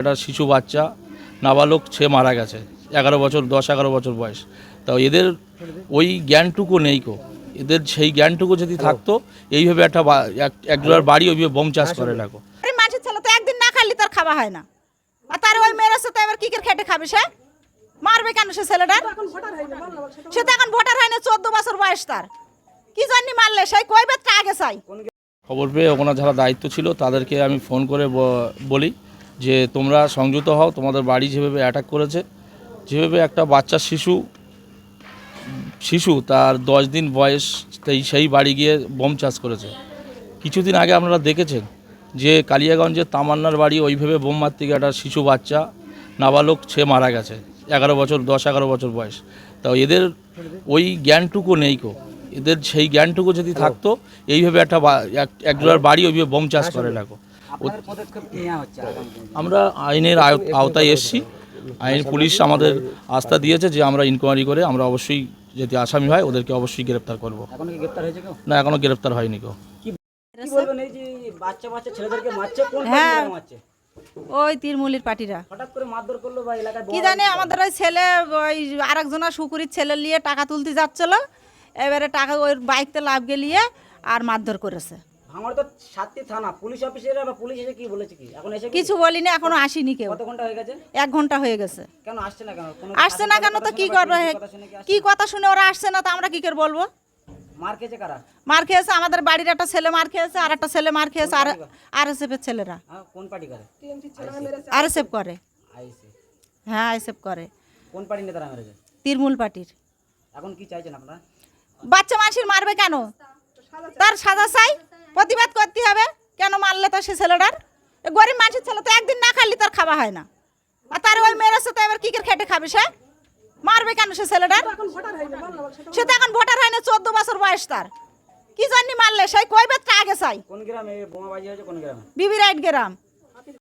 একটা শিশু বাচ্চা নাবালক সে মারা গেছে। এগারো বছর দশ এগারো বছর বয়স। তো এদের ওই জ্ঞানটুকু নেই কো এদের সেই জ্ঞানটুকু যদি থাকতো এইভাবে একটা একজোড়ার বাড়ি ওইভাবে বোম চাষ করে রাখো। আরে মাছের ছেলে তো একদিন না খালি তার খাওয়া হয় না। আর তার ওই মেয়ের সাথে এবার কিকের খেটে খাবে সে? মারবে কেন সে ছেলেটার? সে তো এখন ভোটার হয় না চোদ্দ বছর বয়স তার। কি জানি মারলে সেই কই আগে চাই। খবর পেয়ে ওখানে যারা দায়িত্ব ছিল তাদেরকে আমি ফোন করে ব- বলি। যে তোমরা সংযুক্ত হও, তোমাদের বাড়ি যেভাবে অ্যাটাক করেছে, যেভাবে একটা বাচ্চা শিশু শিশু তার দশ দিন বয়স সেই বাড়ি গিয়ে বোম চাষ করেছে। কিছুদিন আগে আপনারা দেখেছেন যে কালিয়াগঞ্জের তামান্নার বাড়ি ওইভাবে বোম মারতে গিয়ে একটা শিশু বাচ্চা, নাবালক সে মারা গেছে, এগারো বছর, দশ, এগারো বছর বয়স। তো এদের ওই জ্ঞানটুকু নেই কো। এদের সেই জ্ঞানটুকু যদি থাকতো, এইভাবে একটা একজোড়ার বাড়ি ওইভাবে বোম চাষ করে রাখো আমরা আইনের আওতায় এসেছি। আইন পুলিশ আমাদের আস্থা দিয়েছে যে আমরা ইনকোয়ারি করে আমরা অবশ্যই যদি আসামি হয় ওদেরকে অবশ্যই গ্রেপ্তার করব। এখন কি গ্রেপ্তার হয়েছে কেউ? না এখনও গ্রেপ্তার হয়নি কেউ। কি বলবেন? এই যে বাচ্চা বাচ্চা ছেলেদেরকে মারছে কোন হ্যাঁ। ওই তিরমুলির পার্টিরা। হঠাৎ করে মারধর করল বা এলাকায় কি জানে আমাদের ওই ছেলে ওই আরেকজনা শুকুরির ছেলে নিয়ে টাকা তুলতে যাচ্ছিল। এবারে টাকা ওই বাইকতে লাভ গেলিয়ে আর মারধর করেছে। ভাঙড় তো সাতটি থানা পুলিশ অফিসাররা বা পুলিশ এসে কি বলেছে কি? এখন এসে কিছু বলিনি এখনও আসেনি কেউ। কত ঘণ্টা হয়ে গেছে? এক ঘণ্টা হয়ে গেছে। কেন আসছে না কেন? আসছে না কেন তো কি করবে কি কথা শুনে ওরা আসছে না তো আমরা কি করে বলব? মার খেয়েছে কারা? মার খেয়েছে আমাদের বাড়ির একটা ছেলে মার খেয়েছে আর একটা ছেলে মার খেয়েছে আর আর এস এফের ছেলেরা। হ্যাঁ কোন পার্টি করে? আর এস এফ করে। হ্যাঁ এস এফ করে। কোন পার্টি নেতারা মেরেছে? তৃণমূল পার্টির। এখন কি চাইছেন আপনারা? বাচ্চা মানুষের মারবে কেন? তার সাজা চাই? প্রতিবাদ করতে হবে। কেন মারলে তো সে ছেলেটার? গরিব মানুষের ছেলে তো একদিন না খাইলে তার খাওয়া হয় না। আর তার ওই মেয়ের সাথে এবার কিকের খেটে খাবে সে? মারবে কেন সে ছেলেটার? সে তো এখন ভোটার হয় না চোদ্দ বছর বয়স তার। কি জানি মারলে সেই কই বেতটা আগে চাই? কোন গ্রামে? বোমাবাজি হয়েছে কোন গ্রামে? বিবি রাইট গ্রাম।